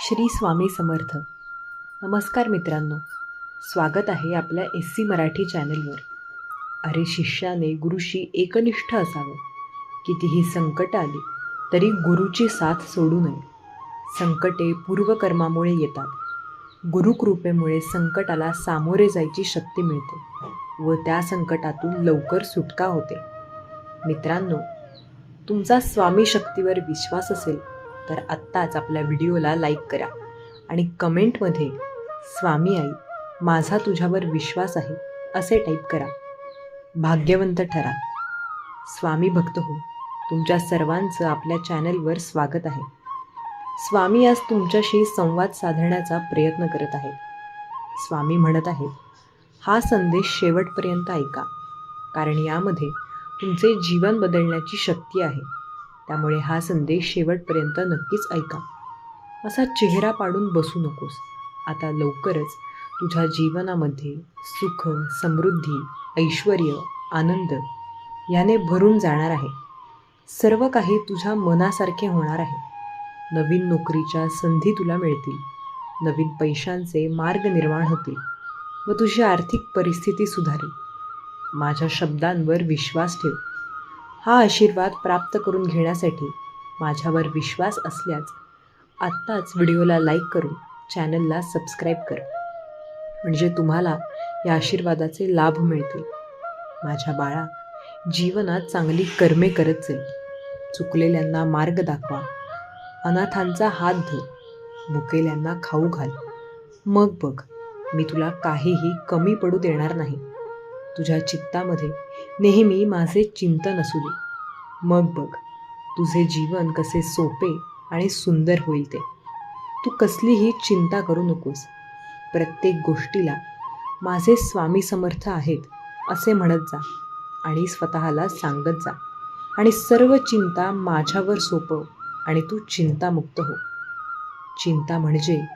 श्री स्वामी समर्थ. नमस्कार मित्रांनो. स्वागत आहे आपल्या एस सी मराठी चॅनलवर. अरे शिष्याने गुरुशी एकनिष्ठ असावं. कितीही संकट आली तरी गुरुची साथ सोडू नये. संकटे पूर्वकर्मामुळे येतात. गुरुकृपेमुळे संकटाला सामोरे जायची शक्ती मिळते व त्या संकटातून लवकर सुटका होते. मित्रांनो तुमचा स्वामी शक्तीवर विश्वास असेल तर आत्ताच आपल्या व्हिडिओला लाईक करा आणि कमेंटमध्ये स्वामी आई माझा तुझ्यावर विश्वास आहे असे टाईप करा. भाग्यवंत ठरा. स्वामी भक्त हो तुमच्या सर्वांचं आपल्या चॅनलवर स्वागत आहे. स्वामी आज तुमच्याशी संवाद साधण्याचा प्रयत्न करत आहेत. स्वामी म्हणत आहेत हा संदेश शेवटपर्यंत ऐका कारण यामध्ये तुमचे जीवन बदलण्याची शक्ती आहे. त्यामुळे हा संदेश शेवटपर्यंत नक्कीच ऐका. असा चेहरा पाडून बसू नकोस. आता लवकरच तुझ्या जीवनामध्ये सुख समृद्धी ऐश्वर आनंद याने भरून जाणार आहे. सर्व काही तुझ्या मनासारखे होणार आहे. नवीन नोकरीच्या संधी तुला मिळतील. नवीन पैशांचे मार्ग निर्माण होतील व तुझी आर्थिक परिस्थिती सुधारेल. माझ्या शब्दांवर विश्वास ठेव. हा आशीर्वाद प्राप्त करून घेण्यासाठी माझ्यावर विश्वास असल्यास आत्ताच व्हिडिओला लाईक करून चॅनलला सबस्क्राईब कर. म्हणजे तुम्हाला या आशीर्वादाचे लाभ मिळतील. माझ्या बाळा जीवनात चांगली कर्मे करत जाईल चुकलेल्यांना मार्ग दाखवा. अनाथांचा हात धर भुकेल्यांना खाऊ घाल. मग बघ मी तुला काहीही कमी पडू देणार नाही. तुझ्या चित्तामध्ये नेहमी माझे चिंतन असू दे. मग बघ तुझे जीवन कसे सोपे आणि सुंदर होईल ते. तू कसलीही चिंता करू नकोस. प्रत्येक गोष्टीला माझे स्वामी समर्थ आहेत असे म्हणत जा आणि स्वतःला सांगत जा. आणि सर्व चिंता माझ्यावर सोपव आणि तू चिंतामुक्त हो. चिंता म्हणजे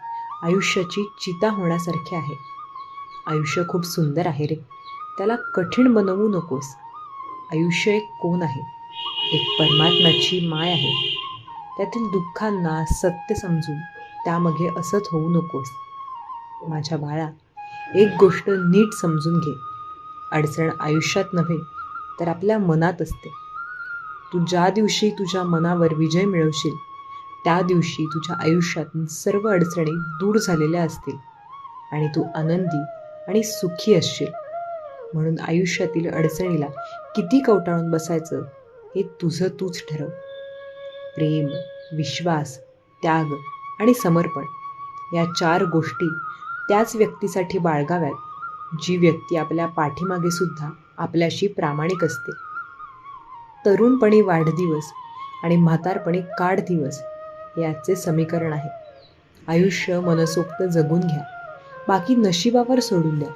आयुष्याची चिता होण्यासारखी आहे. आयुष्य खूप सुंदर आहे रे. त्याला कठीण बनवू नकोस. आयुष्य एक कोण आहे? एक परमात्म्याची माय आहे. त्यातील दुःखांना सत्य समजून त्यामागे असत होऊ नकोस. माझ्या बाळा एक गोष्ट नीट समजून घे. अडचण आयुष्यात नव्हे तर आपल्या मनात असते. तू ज्या दिवशी तुझ्या मनावर विजय मिळवशील त्या दिवशी तुझ्या आयुष्यातून सर्व अडचणी दूर झालेल्या असतील आणि तू आनंदी आणि सुखी असशील. म्हणून आयुष्यातील अडचणीला किती कवटाळून बसायचं हे तुझं तूच ठरव. प्रेम विश्वास त्याग आणि समर्पण या चार गोष्टी त्याच व्यक्तीसाठी बाळगाव्यात जी व्यक्ती आपल्या पाठीमागे सुद्धा आपल्याशी प्रामाणिक असते. तरुणपणी वाढदिवस आणि म्हातारपणी काढदिवस याचे समीकरण आहे. आयुष्य मनसोक्त जगून घ्या. बाकी नशिबावर सोडून द्या.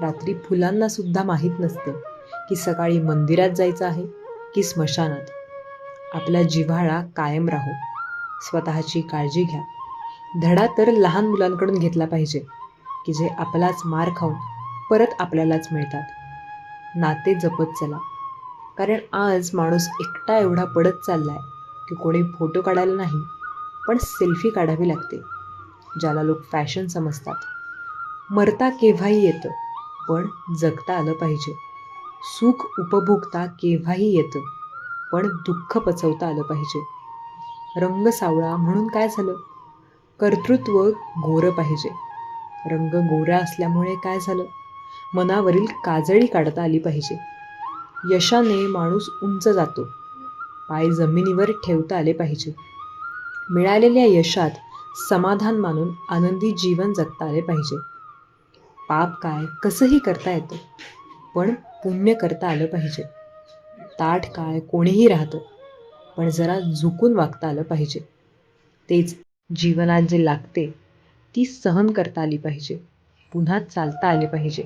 रात्री फुलांना सुद्धा माहीत नसतं की सकाळी मंदिरात जायचं आहे की स्मशानात. आपला जिव्हाळा कायम राहो. स्वतःची काळजी घ्या. धडा तर लहान मुलांकडून घेतला पाहिजे की जे आपलाच मार खाऊन परत आपल्यालाच मिळतात. नाते जपत चला. कारण आज माणूस एकटा एवढा पडत चालला आहे की कोणी फोटो काढायला नाही पण सेल्फी काढावी लागते ज्याला लोक फॅशन समजतात. मरता केव्हाही येतं. पण जगता आलं पाहिजे. सुख उपभोगता केव्हाही येतं पण दुःख पचवता आलं पाहिजे. रंग सावळा म्हणून काय झालं? कर्तृत्व गोरं पाहिजे. रंग गोरा असल्यामुळे काय झालं? मनावरील काजळी काढता आली पाहिजे. यशाने माणूस उंच जातो. पाय जमिनीवर ठेवता आले पाहिजे. मिळालेल्या यशात समाधान मानून आनंदी जीवन जगता आले पाहिजे. पाप काय कसंही करता येतं पण पुण्य करता आलं पाहिजे. ताठ काय कोणीही राहतं पण जरा झुकून वागता आलं पाहिजे. तेच जीवनात जे लागते ती सहन करता आली पाहिजे. पुन्हा चालता आले पाहिजे.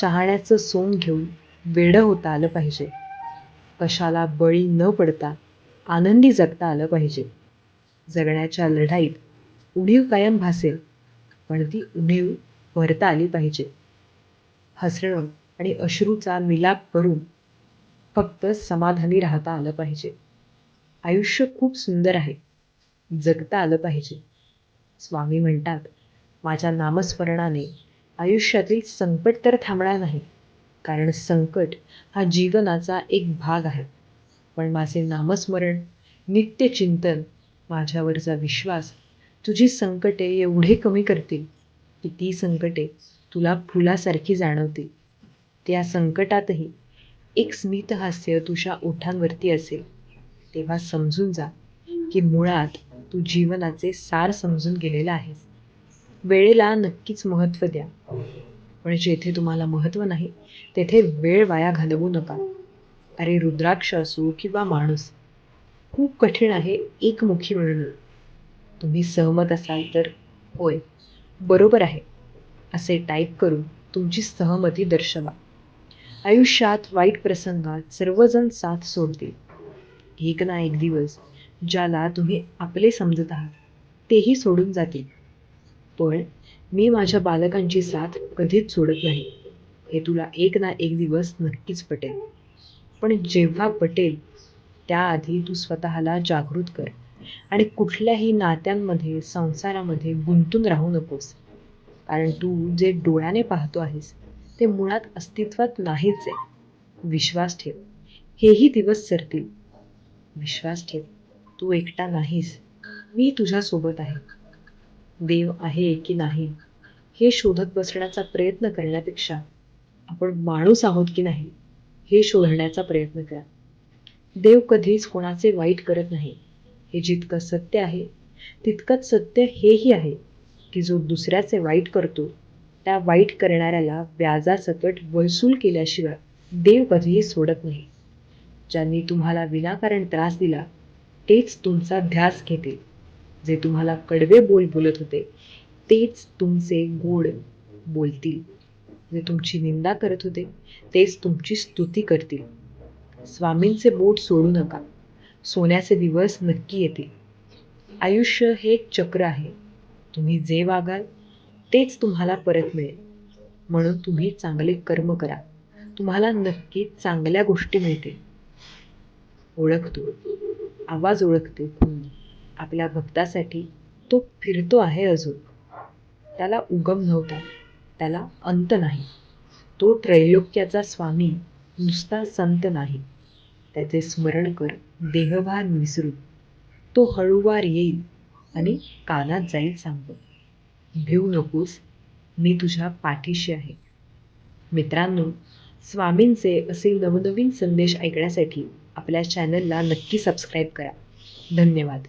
शहाण्याचं सोंग घेऊन वेडं होता आलं पाहिजे. कशाला बळी न पडता आनंदी जगता आलं पाहिजे. जगण्याच्या लढाईत उणीव कायम भासेल पण ती उणीव भरता आली पाहिजे. हसणं आणि अश्रूचा मिलाप करून फक्त समाधानी राहता आलं पाहिजे. आयुष्य खूप सुंदर आहे. जगता आलं पाहिजे. स्वामी म्हणतात माझ्या नामस्मरणाने आयुष्यातील संकट तर थांबणार नाही कारण संकट हा जीवनाचा एक भाग आहे. पण माझे नामस्मरण नित्य चिंतन माझ्यावरचा विश्वास तुझी संकटे एवढे कमी करतील किती ती संकटे तुला फुलासारखी जाणवतील. त्या संकटातही एक स्मितहास्य तुझ्या ओठांवरती असेल. तेव्हा समजून जा की मुळात तू जीवनाचे सार समजून गेलेला आहेस. वेळेला नक्कीच महत्त्व द्या. पण जेथे तुम्हाला महत्त्व नाही तेथे वेळ वाया घालवू नका. अरे रुद्राक्ष असो किंवा माणूस खूप कठीण आहे एकमुखी मिळणं तुम्ही सहमत असाल तर होय. बरोबर आहे. असे टाईप करून तुमची सहमती दर्शवा. आयुष्यात वाईट प्रसंगात सर्वजण साथ सोडतील. एक ना एक दिवस ज्याला तुम्ही आपले समजत आहात तेही सोडून जातील. पण मी माझ्या बालकांची साथ कधीच सोडत नाही. हे तुला एक ना एक दिवस नक्कीच पटेल. पण जेव्हा पटेल त्याआधी तू स्वतःला जागृत कर. आणि कुठल्याही नात्यांमध्ये संसारामध्ये गुंतून राहू नकोस. कारण तू जे डोळ्याने पाहतो आहेस ते मुळात अस्तित्वात नाहीच आहे. विश्वास ठेव. हेही दिवस सरतील. विश्वास ठेव. तू एकटा नाहीस. मी तुझ्यासोबत आहे. देव आहे की नाही हे शोधत बसण्याचा प्रयत्न करण्यापेक्षा आपण माणूस आहोत की नाही हे शोधण्याचा प्रयत्न करा. देव कधीच कोणाचे वाईट करत नाही. हे जितकं सत्य आहे तितकंच सत्य हेही आहे की जो दुसऱ्याचे वाईट करतो त्या वाईट करणाऱ्याला व्याजासकट वसूल केल्याशिवाय देव कधीही सोडत नाही. ज्यांनी तुम्हाला विनाकारण त्रास दिला तेच तुमचा ध्यास घेतील. जे तुम्हाला कडवे बोल बोलत होते तेच तुमचे गोड बोलतील. जे तुमची निंदा करत होते तेच तुमची स्तुती करतील. स्वामींचे बोट सोडू नका. सोन्याचे दिवस नक्की येतील. आयुष्य हे एक चक्र आहे. तुम्ही जे वागाल तेच तुम्हाला परत मिळेल. म्हणून तुम्ही चांगले कर्म करा. तुम्हाला नक्की चांगल्या गोष्टी मिळतील. ओळखतो. आवाज ओळखते. आपल्या भक्तासाठी तो फिरतो आहे अजून. त्याला उगम नव्हता. त्याला अंत नाही. तो त्रैलोक्याचा स्वामी नुसता संत नाही. त्याचे स्मरण कर. देहभार विसरू. तो हळूवार येईल आणि कानात जाईल सांगतो भिवू नकोस मी तुझ्या पाठीशी आहे. मित्रांनो स्वामींचे असे नवनवीन संदेश ऐकण्यासाठी आपल्या चॅनलला नक्की सबस्क्राईब करा. धन्यवाद.